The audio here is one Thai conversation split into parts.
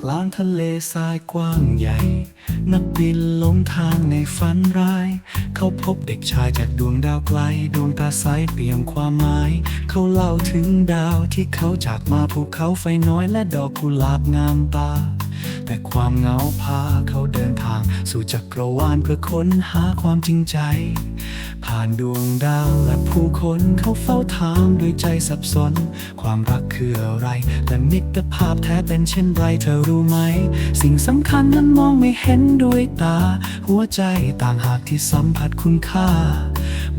กลางทะเลทรายกว้างใหญ่ นักบินลงทางในฝันร้าย เขาพบเด็กชายจากดวงดาวไกล ดวงตาใสเปี่ยมความหมาย เขาเล่าถึงดาวที่เขาจากมาภูเขาไฟน้อยและดอกกุหลาบงามตา แต่ความเหงาพาเขาเดินทาง สู่จักรวาลเพื่อค้นหาความจริงใจ ผ่านดวงดาวและผู้คนเขาเฝ้าถามด้วยใจสับสน ความรักคืออะไร และมิตรภาพแท้เป็นเช่นไรเธอรู้ไหม สิ่งสำคัญนั้นมองไม่เห็นด้วยตา หัวใจต่างหากที่สัมผัสคุณค่า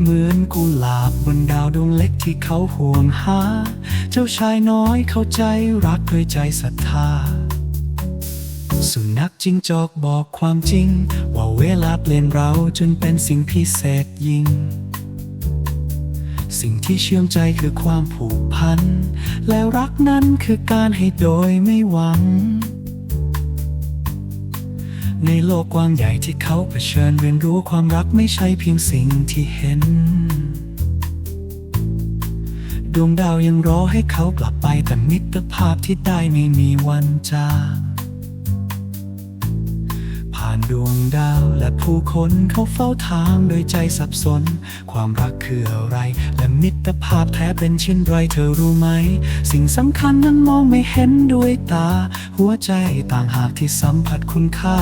เหมือนกุหลาบบนดาวดวงเล็กที่เขาห่วงหา เจ้าชายน้อยเข้าใจรักด้วยใจศรัทธา สุนัขจิงจอกบอกความจริง ว่าเวลาเปลี่ยนเราจนเป็นสิ่งพิเศษยิ่ง สิ่งที่เชื่อมใจคือความผูกพัน และรักนั้นคือการให้โดยไม่หวัง ในโลกกว้างใหญ่ที่เขาเผชิญเรียนรู้ความรักไม่ใช่เพียงสิ่งที่เห็นดวงดาวยังรอให้เขากลับไปแต่มิตรภาพที่ได้ไม่มีวันจางผ่านดวงดาวและผู้คนเขาเฝ้าถามโดยใจสับสน ความรักคืออะไร และมิตรภาพแท้เป็นเช่นไรเธอรู้ไหม สิ่งสำคัญนั้นมองไม่เห็นด้วยตา หัวใจต่างหากที่สัมผัสคุณค่า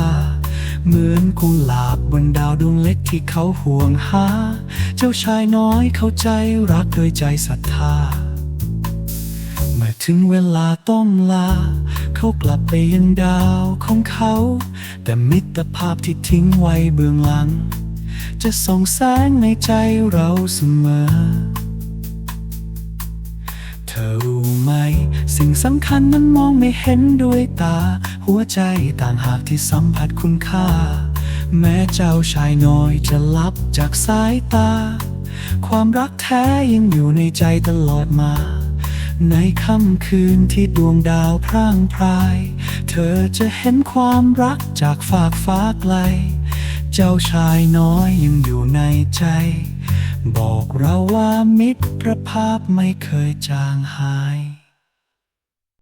เหมือนกุหลาบบนดาวดวงเล็กที่เขาห่วงหา เจ้าชายน้อยเข้าใจรักโดยใจศรัทธา ถึงเวลาต้องลา เขากลับไปยังดาวของเขา แต่มิตรภาพที่ทิ้งไว้เบื้องหลัง จะส่องแสงในใจเราเสมอ เธอรู้ไหม สิ่งสำคัญนั้นมองไม่เห็นด้วยตา หัวใจต่างหากที่สัมผัสคุณค่า แม้เจ้าชายน้อยจะลับจากสายตา ความรักแท้ยังอยู่ในใจตลอดมา ในค่ำคืนที่ดวงดาวพร่างพราย เธอจะเห็นความรักจากฝากฟ้าไกล เจ้าชายน้อยยังอยู่ในใจ บอกเราว่ามิตรภาพไม่เคยจางหาย